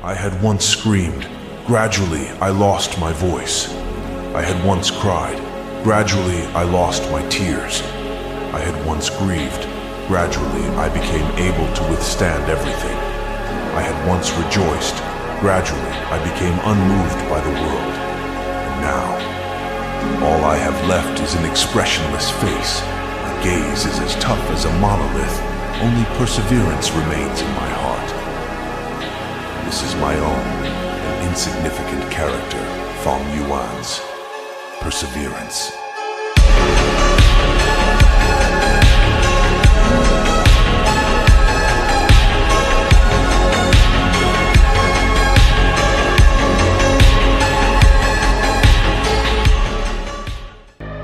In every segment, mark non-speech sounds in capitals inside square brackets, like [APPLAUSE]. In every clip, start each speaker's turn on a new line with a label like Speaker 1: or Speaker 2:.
Speaker 1: I had once screamed. Gradually, I lost my voice. I had once cried. Gradually, I lost my tears. I had once grieved. Gradually, I became able to withstand everything. I had once rejoiced. Gradually, I became unmoved by the world. And now, all I have left is an expressionless face. My gaze is as tough as a monolith. Only perseverance remains in insignificant character, Fong Yuan's perseverance.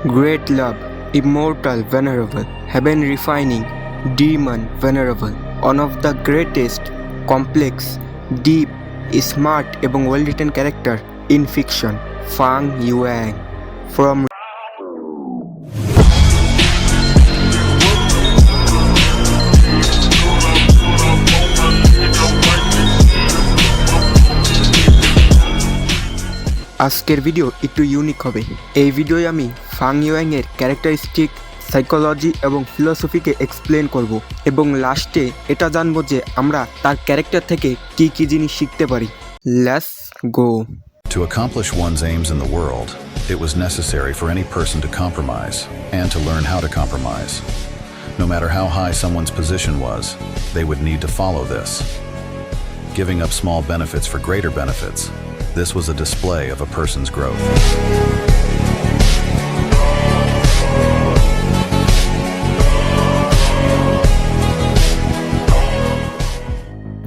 Speaker 2: Great love, immortal, venerable, heaven refining, demon, venerable, one of the greatest, complex, deep, smart এবং well written character in fiction Fang Yuan from আজকের video একটু unique হবে। এই ভিডিওয় আমি ফাং ইউয়াংয়ের characteristic psychology এবং ফিলোসফিকে explain করব এবং লাস্টে এটা জানব যে আমরা তার ক্যারেক্টার থেকে কি কি জিনিস শিখতে পারি let's go
Speaker 3: To accomplish one's aims in the world, it was necessary for any person to compromise and to learn how to compromise. No matter how high someone's position was, they would need to follow this. Giving up small benefits for greater benefits, this was a display of a person's growth.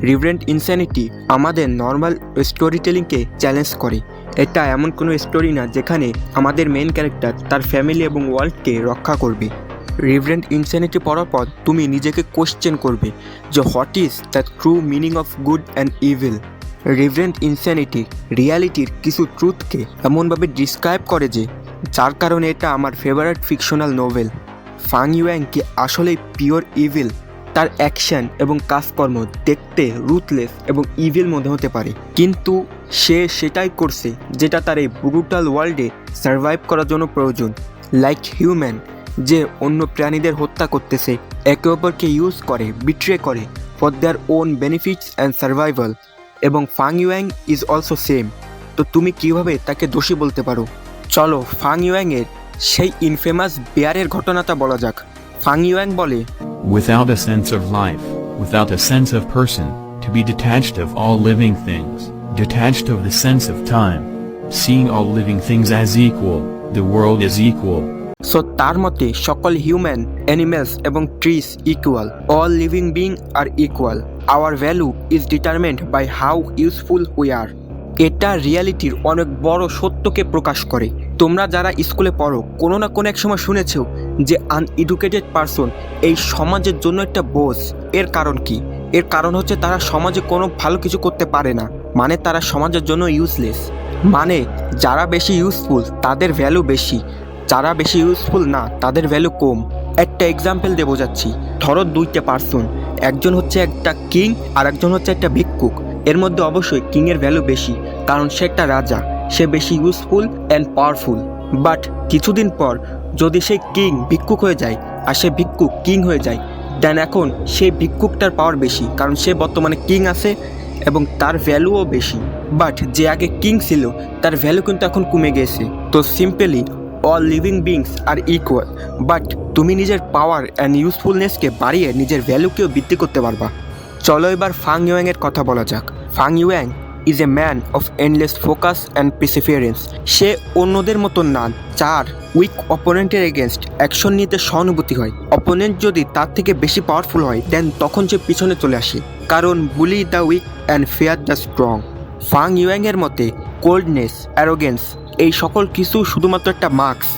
Speaker 2: Reverent insanity আমাদের normal story টেলিংকে challenge করে। এটা এমন কোনো story না যেখানে আমাদের main character তার ফ্যামিলি এবং ওয়ার্ল্ডকে রক্ষা করবে। রিভরেন্ট ইনস্যানিটি পড়ার পর তুমি নিজেকে কোশ্চেন করবে যে what is the true meaning of good and evil reverend insanity রিয়ালিটির কিছু ট্রুথকে এমনভাবে ডিসক্রাইব করে যে, যার কারণে এটা আমার ফেভারিট ফিকশনাল নোভেল ফাং ইউয়াং কি আসলেই পিওর ইভিল তার অ্যাকশন এবং কাজকর্ম দেখতে রুথলেস এবং ইভিল মনে হতে পারে। কিন্তু সে সেটাই করছে যেটা তার এই ব্রুটাল ওয়ার্ল্ডে সার্ভাইভ করার জন্য প্রয়োজন। লাইক হিউম্যান যে অন্য প্রাণীদের হত্যা করতেছে, একে অপরকে ইউজ করে বিট্রে করে for their own benefits and survival এবং Fang Yuan is also same তো তুমি কীভাবে তাকে দোষী বলতে পারো? চলো ফাং ইউয়াংয়ের সেই ইনফেমাস বেয়ারের ঘটনাটা বলা যাক। ফাং ইউয়াং বলে
Speaker 4: Without a sense of life, without a sense of person, to be detached of all living things, detached of the sense of time, seeing all living things as equal, the world is equal.
Speaker 2: So তার মতে সকল human animals এবং trees equal all living being are equal our value is determined by how useful we are এটা রিয়ালিটির অনেক বড় সত্যকে প্রকাশ করে তোমরা যারা স্কুলে পড়ো, কোনো না কোনো এক সময় শুনেছো যে আনএডুকেটেড পারসন এই সমাজের জন্য একটা বোঝ এর কারণ কি? এর কারণ হচ্ছে তারা সমাজে কোনো ভালো কিছু করতে পারে না। মানে তারা সমাজের জন্য ইউজলেস মানে যারা বেশি ইউজফুল তাদের ভ্যালু বেশি। যারা বেশি ইউজফুল না, তাদের ভ্যালু কম। একটা এক্সাম্পল দিয়ে বোঝাচ্ছি ধরো দুইটা পার্সন একজন হচ্ছে একটা কিং আর একজন হচ্ছে একটা ভিক্ষুক। এর মধ্যে অবশ্যই কিংয়ের ভ্যালু বেশি, কারণ সে একটা রাজা। সে বেশি ইউজফুল অ্যান্ড পাওয়ারফুল বাট কিছুদিন পর যদি সে কিং ভিক্ষুক হয়ে যায়, আর সে ভিক্ষুক কিং হয়ে যায় দেন এখন সে ভিক্ষুকটার পাওয়ার বেশি, কারণ সে বর্তমানে কিং আছে এবং তার ভ্যালুও বেশি। বাট যে আগে কিং ছিল, তার ভ্যালু কিন্তু এখন কমে গেছে। তো simply all living beings are equal but তুমি নিজের পাওয়ার অ্যান্ড ইউজফুলনেসকে বাড়িয়ে নিজের ভ্যালুকেও বৃদ্ধি করতে পারবা। চলো এবার ফাং ইউয়াংয়ের কথা বলা যাক। Fang Yuan is a man of endless focus and perseverance সে অন্যদের মতন না চার উইক অপোনেন্টের এগেনস্ট অ্যাকশন নিতে সহানুভূতি হয়। অপোনেন্ট যদি তার থেকে বেশি পাওয়ারফুল হয় দেন তখন সে পিছনে চলে আসে। কারণ bully the weak and fear the strong Fang ইউয়াংয়ের মতে কোল্ডনেস অ্যারোগেন্স এই সকল কিছু শুধুমাত্র একটা মার্কস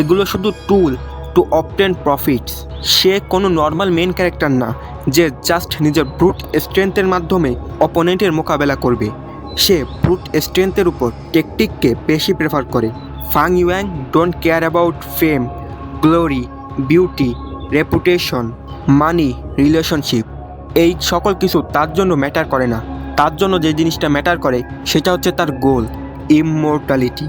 Speaker 2: এগুলো শুধু টুল টু অপটেন প্রফিটস সে কোনো নর্মাল মেন ক্যারেক্টার না, যে জাস্ট নিজের ব্রুট স্ট্রেংথের মাধ্যমে অপোনেন্টের মোকাবেলা করবে। সে ব্রুট স্ট্রেংথের উপর টেকটিককে বেশি প্রেফার করে। Fang Yuan don't care about fame glory beauty reputation money relationship এই সকল কিছু তার জন্য ম্যাটার করে না। তার জন্য যে জিনিসটা ম্যাটার করে, সেটা হচ্ছে তার গোল ইমমোর্টালিটি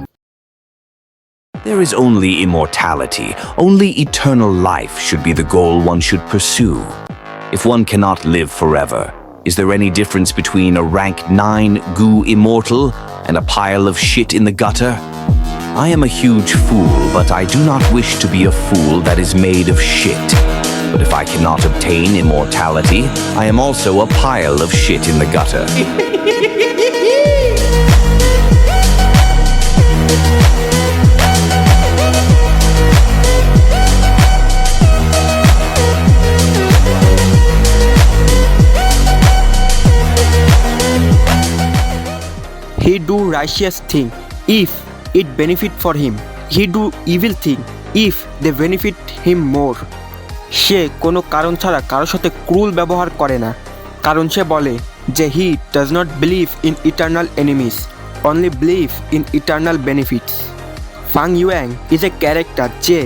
Speaker 5: There is only immortality. Only eternal life should be the goal one should pursue. If one cannot live forever, is there any difference between a rank 9 goo immortal and a pile of shit in the gutter? I am a huge fool, but I do not wish to be a fool that is made of shit. But if I cannot obtain immortality, I am also a pile of shit in the gutter. [LAUGHS]
Speaker 2: righteous thing. If it benefit for him. He do evil thing. If they benefit him more. সে কোনো কারণ ছাড়া কারোর সাথে ক্রুল ব্যবহার করে না। কারণ সে বলে যে he does not believe in eternal enemies only believe in eternal benefits Fang Yuan is a character যে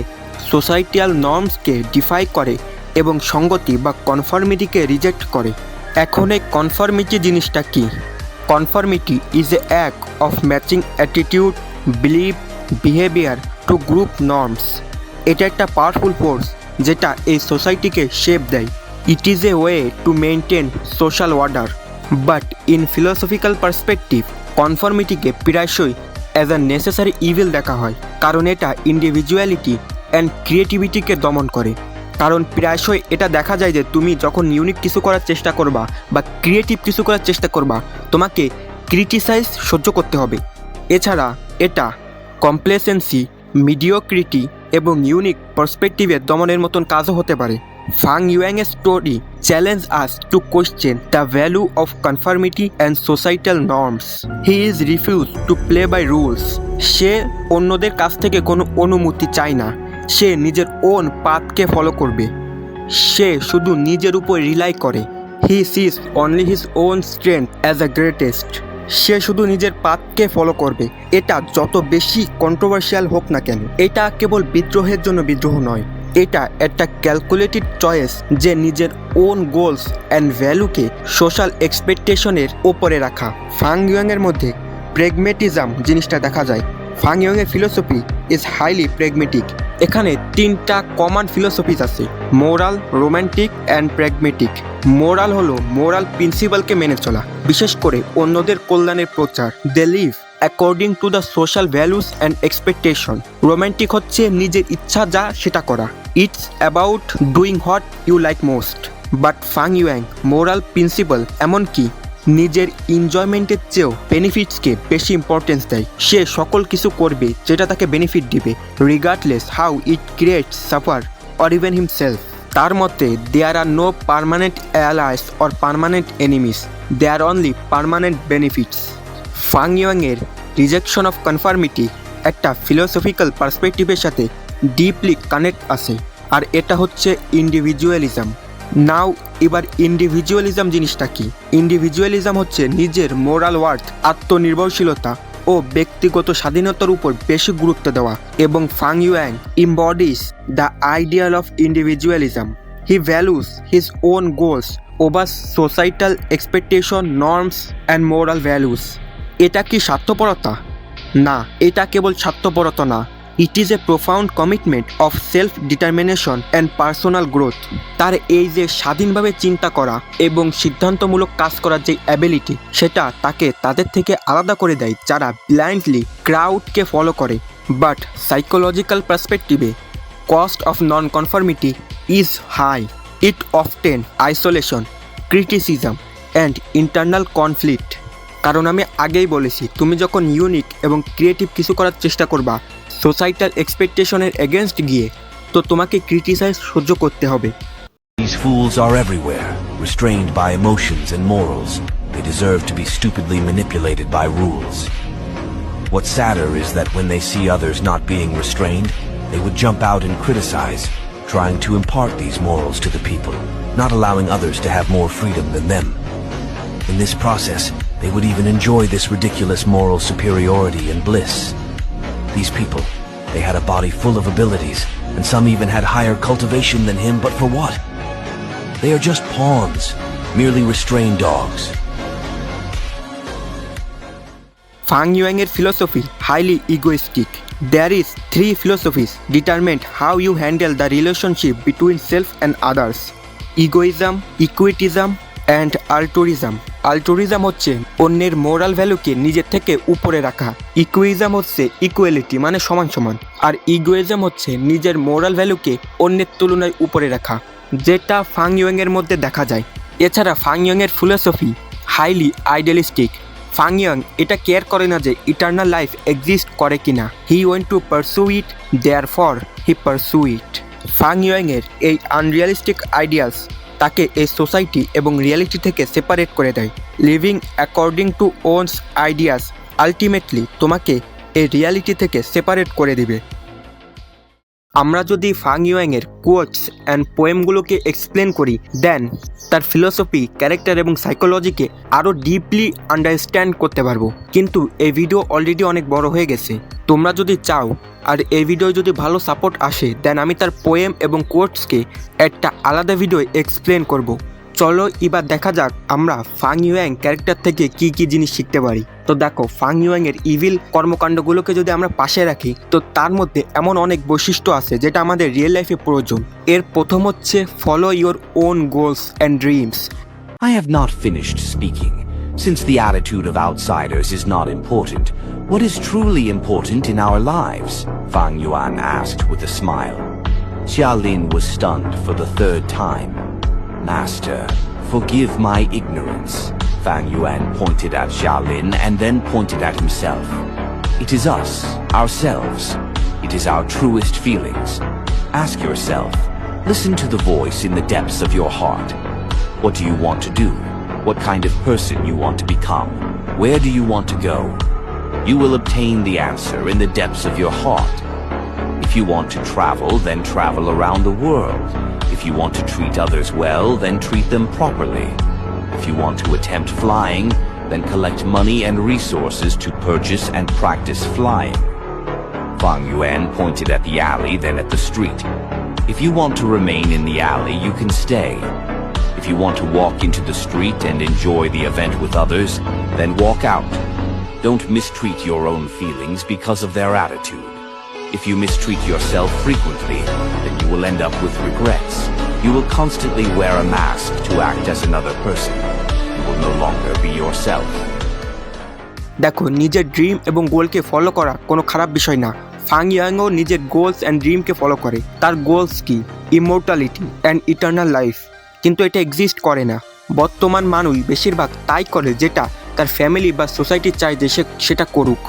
Speaker 2: সোসাইটিয়াল নর্মসকে ডিফাই করে এবং সঙ্গতি বা কনফর্মিটিকে রিজেক্ট করে। এখন এই কনফর্মিটি জিনিসটা কি? Conformity is a act of matching attitude belief behaviour to group norms এটা একটা পাওয়ারফুল ফোর্স যেটা এই সোসাইটিকে শেপ দেয়। It is a way to maintain social order but in philosophical perspective কনফর্মিটিকে প্রায়শই অ্যাজ আ নেসেসারি ইভিল দেখা হয়। কারণ এটা ইন্ডিভিজুয়ালিটি অ্যান্ড ক্রিয়েটিভিটিকে দমন করে। কারণ প্রায়শই এটা দেখা যায় যে তুমি যখন ইউনিক কিছু করার চেষ্টা করবা বা ক্রিয়েটিভ কিছু করার চেষ্টা করবা, তোমাকে ক্রিটিসাইজ সহ্য করতে হবে। এছাড়া এটা কমপ্লেসেন্সি মিডিওক্রিটি এবং ইউনিক পার্সপেক্টিভের দমনের মতন কাজও হতে পারে। Fang ইউয়াংয়ের story challenge us to question the value of conformity and societal norms he is refuse to play by rules সে অন্যদের কাছ থেকে কোনো অনুমতি চায় না। সে নিজের ওন পাথকে ফলো করবে। সে শুধু নিজের উপর রিলাই করে। He sees only his own strength as a greatest সে শুধু নিজের পাথকে ফলো করবে। এটা যত বেশি কন্ট্রোভার্সিয়াল হোক না কেন, এটা কেবল বিদ্রোহের জন্য বিদ্রোহ নয়। এটা একটা ক্যালকুলেটেড চয়েস যে নিজের ওন গোলস অ্যান্ড ভ্যালুকে সোশ্যাল এক্সপেকটেশনের ওপরে রাখা। ফাং ইউংয়ের মধ্যে প্রেগমেটিজম জিনিসটা দেখা যায়। ফাং ইয়ংয়ের ফিলোসফি ইজ হাইলি প্রেগমেটিক এখানে তিনটা কমন ফিলোসফিস আছে moral romantic and pragmatic moral হলো মোরাল প্রিন্সিপালকে মেনে চলা, বিশেষ করে অন্যদের কল্যাণের প্রচার। They live according to the social values and expectation romantic হচ্ছে নিজের ইচ্ছা যা সেটা করা। It's about doing what you like most but Fang Yuan moral principal এমনকি নিজের এনজয়মেন্টের চেয়েও বেনিফিটসকে বেশি ইম্পর্টেন্স দেয়। সে সকল কিছু করবে যেটা তাকে বেনিফিট দিবে regardless how it create suffer or even himself তার মতে there are no permanent allies or permanent enemies they are only permanent benefits Fang ইয়ংয়ের rejection of conformity একটা ফিলোসফিক্যাল পার্সপেক্টিভের সাথে ডিপলি কানেক্ট আছে, আর এটা হচ্ছে ইন্ডিভিজুয়ালিজম নাও, এবার ইন্ডিভিজুয়ালিজম জিনিসটা কি? ইন্ডিভিজুয়ালিজম হচ্ছে নিজের মোরাল ওয়ার্থ আত্মনির্ভরশীলতা ও ব্যক্তিগত স্বাধীনতার উপর বেশি গুরুত্ব দেওয়া এবং Fang Yuan embodies the ideal of individualism he values his own goals over societal expectation norms and moral values এটা কি স্বার্থপরতা? না, এটা কেবল স্বার্থপরতা না। It is a profound commitment of self determination and personal growth তার এই যে স্বাধীনভাবে চিন্তা করা এবং সিদ্ধান্তমূলক কাজ করার যে অ্যাবিলিটি সেটা তাকে তাদের থেকে আলাদা করে দেয় যারা ব্লাইন্ডলি ক্রাউডকে ফলো করে। But psychological পার্সপেক্টিভে cost of non conformity is high it often isolation criticism and internal conflict কারণ আমি আগেই বলেছি তুমি যখন ইউনিক এবং ক্রিয়েটিভ কিছু করার চেষ্টা করবা সোসাইটাল এক্সপেকটেশনের এগেনস্ট গিয়ে তো তোমাকে ক্রিটিসাইজ সহ্য করতে হবে
Speaker 5: These fools are everywhere, restrained by emotions and morals. They deserve to be stupidly manipulated by rules. What's sadder is that when they see others not being restrained, they would jump out and criticize, trying to impart these morals to the people, not allowing others to have more freedom than them. In this process, They would even enjoy this ridiculous moral superiority and bliss. These people, they had a body full of abilities, and some even had higher cultivation than him, but for what? They are just pawns, merely restrained dogs.
Speaker 2: Fang Yuang's philosophy highly egoistic. There is three philosophies determine how you handle the relationship between self and others. Egoism, equitism, and altruism. Altruism হচ্ছে অন্যের moral ভ্যালুকে নিজের থেকে উপরে রাখা। ইকুইজম হচ্ছে equality মানে সমান সমান। আর ইগোইজম হচ্ছে নিজের মোরাল ভ্যালুকে অন্যের তুলনায় উপরে রাখা। যেটা ফাং ইউয়ের মধ্যে দেখা যায়। এছাড়া ফাং ইয়ংয়ের ফিলোসফি হাইলি আইডিয়ালিস্টিক ফাংইয়ং এটা কেয়ার করে না যে ইটার্নাল লাইফ এক্সিস্ট করে কিনা। He went to pursue it there for he pursue it ফাংইয়ংয়ের এই আনরিয়ালিস্টিক আইডিয়াস তাকে এই সোসাইটি এবং রিয়ালিটি থেকে সেপারেট করে দেয়। Living according to one's ideas, ultimately তোমাকে এই রিয়ালিটি থেকে সেপারেট করে দিবে। আমরা যদি ফাং ইউয়াংয়ের কোয়ার্টস অ্যান্ড পোয়েমগুলোকে এক্সপ্লেন করি দেন তার ফিলোসফি ক্যারেক্টার এবং সাইকোলজিকে আরও ডিপলি আন্ডারস্ট্যান্ড করতে পারব। কিন্তু এই ভিডিও অলরেডি অনেক বড় হয়ে গেছে। তোমরা যদি চাও, আর এই ভিডিও যদি ভালো সাপোর্ট আসে দেন আমি তার পোয়েম এবং কোটসকে একটা আলাদা ভিডিও এক্সপ্লেন করব। চলো এবার দেখা যাক আমরা ফাং ইউয়াং ক্যারেক্টার থেকে কি কি জিনিস শিখতে পারি। তো দেখো, ফাং ইউয়াং এর ইভিল কর্মকাণ্ডগুলোকে যদি আমরা পাশে রাখি, তো তার মধ্যে এমন অনেক বৈশিষ্ট্য আছে যেটা আমাদের রিয়েল লাইফে প্রয়োজন। এর প্রথম হচ্ছে follow your own goals and dreams
Speaker 5: I have not finished speaking since the attitude of outsiders is not important what is truly important in our lives Fang Yuan asked with a smile Xia Lin was stunned for the third time Master, forgive my ignorance. Fang Yuan pointed at Xia Lin and then pointed at himself. It is us, ourselves. It is our truest feelings. Ask yourself, listen to the voice in the depths of your heart. What do you want to do? What kind of person you want to become? Where do you want to go? You will obtain the answer in the depths of your heart. If you want to travel, then travel around the world. If you want to treat others well, then treat them properly. If you want to attempt flying, then collect money and resources to purchase and practice flying. Fang Yuan pointed at the alley, then at the street. If you want to remain in the alley, you can stay. If you want to walk into the street and enjoy the event with others, then walk out. Don't mistreat your own feelings because of their attitude. If you mistreat yourself frequently, then you will end up with regrets. You will constantly wear a mask to act as another person. You will no longer be yourself.
Speaker 2: দেখো নিজের dream এবং গোলকে follow করা কোনো খারাপ বিষয় না ফাং ইয়াংও নিজের গোলস অ্যান্ড ড্রিমকে ফলো করে তার গোলস কি ইমোর্টালিটি অ্যান্ড ইটার্নাল লাইফ কিন্তু এটা এক্সিস্ট করে না বর্তমান মানুষ বেশিরভাগ তাই করে যেটা তার ফ্যামিলি বা সোসাইটি চায় যে সে সেটা করুক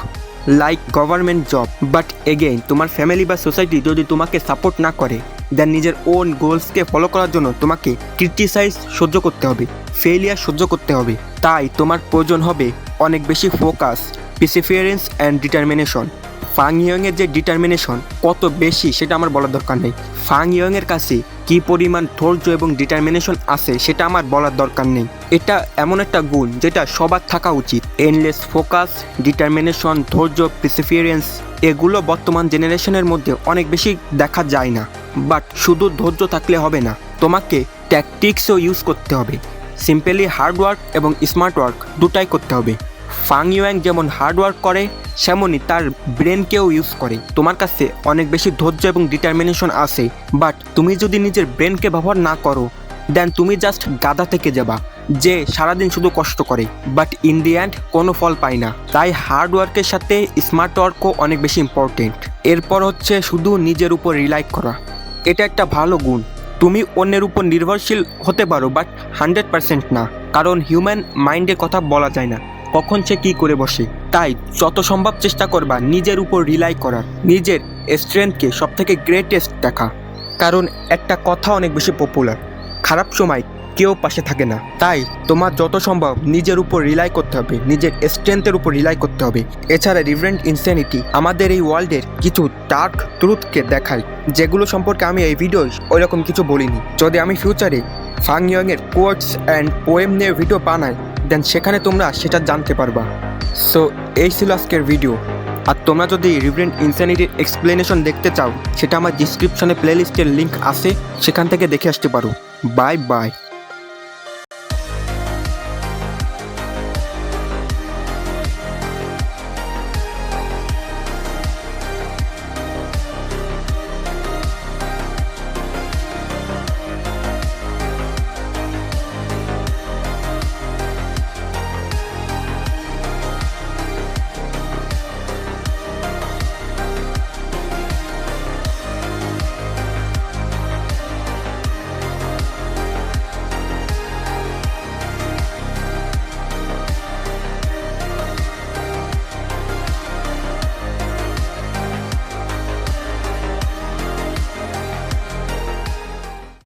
Speaker 2: like government job but again তোমার ফ্যামিলি বা সোসাইটি যদি তোমাকে সাপোর্ট না করে দেন নিজের ওন গোলসকে ফলো করার জন্য তোমাকে ক্রিটিসাইজ সহ্য করতে হবে ফেলিয়ার সহ্য করতে হবে। তাই তোমার প্রয়োজন হবে অনেক বেশি ফোকাস পিসিফিয়ারেন্স অ্যান্ড ডিটারমিনেশন ফাং ইয়ংয়ের যে ডিটারমিনেশন কত বেশি সেটা আমার বলার দরকার নেই। ফাং ইয়ংয়ের কাছে কি পরিমাণ ধৈর্য এবং ডিটারমিনেশন আছে সেটা আমার বলার দরকার নেই। এটা এমন একটা গুণ যেটা সবার থাকা উচিত। এনলেস ফোকাস ডিটারমিনেশন ধৈর্য পিসিফিয়ারেন্স এগুলো বর্তমান জেনারেশনের মধ্যে অনেক বেশি দেখা যায় না। বাট শুধু ধৈর্য থাকলে হবে না, তোমাকে ট্যাকটিক্সও ইউজ করতে হবে। সিম্পলি হার্ডওয়ার্ক এবং স্মার্ট ওয়ার্ক দুটাই করতে হবে। ফাং ইউয়াং যেমন হার্ডওয়ার্ক করে, সেমনই তার ব্রেনকেও ইউজ করে। তোমার কাছে অনেক বেশি ধৈর্য এবং ডিটারমিনেশন আছে বাট তুমি যদি নিজের ব্রেনকে ব্যবহার না করো দেন তুমি জাস্ট গাদা থেকে যাবা, যে সারাদিন শুধু কষ্ট করে। বাট ইন দি এন্ড কোনো ফল পায় না। তাই হার্ড ওয়ার্কের সাথে স্মার্ট ওয়ার্কও অনেক বেশি ইম্পর্টেন্ট এরপর হচ্ছে শুধু নিজের উপর রিলাই করা। এটা একটা ভালো গুণ। তুমি অন্যের উপর নির্ভরশীল হতে পারো বাট হান্ড্রেড পার্সেন্ট না। কারণ হিউম্যান মাইন্ডের কথা বলা যায় না। কখন সে কি করে বসে? তাই যত সম্ভব চেষ্টা করবা নিজের উপর রিলাই করার। নিজের স্ট্রেংথকে সব থেকে গ্রেটেস্ট দেখা। কারণ একটা কথা অনেক বেশি পপুলার খারাপ সময় কেউ পাশে থাকে না। তাই তোমার যত সম্ভব নিজের উপর রিলাই করতে হবে। নিজের স্ট্রেংথের উপর রিলাই করতে হবে। এছাড়া রিভারেন্ট ইনসেনিটি আমাদের এই ওয়ার্ল্ডের কিছু ডার্ক ট্রুথকে দেখায়। যেগুলো সম্পর্কে আমি এই ভিডিও ওইরকম কিছু বলিনি। যদি আমি ফিউচারে ফাং ইয়ংয়ের কোর্টস অ্যান্ড পোয়েম নিয়ে ভিডিও বানাই দেন সেখানে তোমরা সেটা জানতে পারবা। সো এই ছিল আজকের ভিডিও আর তোমরা যদি রিব্রেন্ট ইনসানিটির এক্সপ্লেনেশন দেখতে চাও, সেটা আমার ডিসক্রিপশনে প্লেলিস্টের লিঙ্ক আছে, সেখান থেকে দেখে আসতে পারো। Bye bye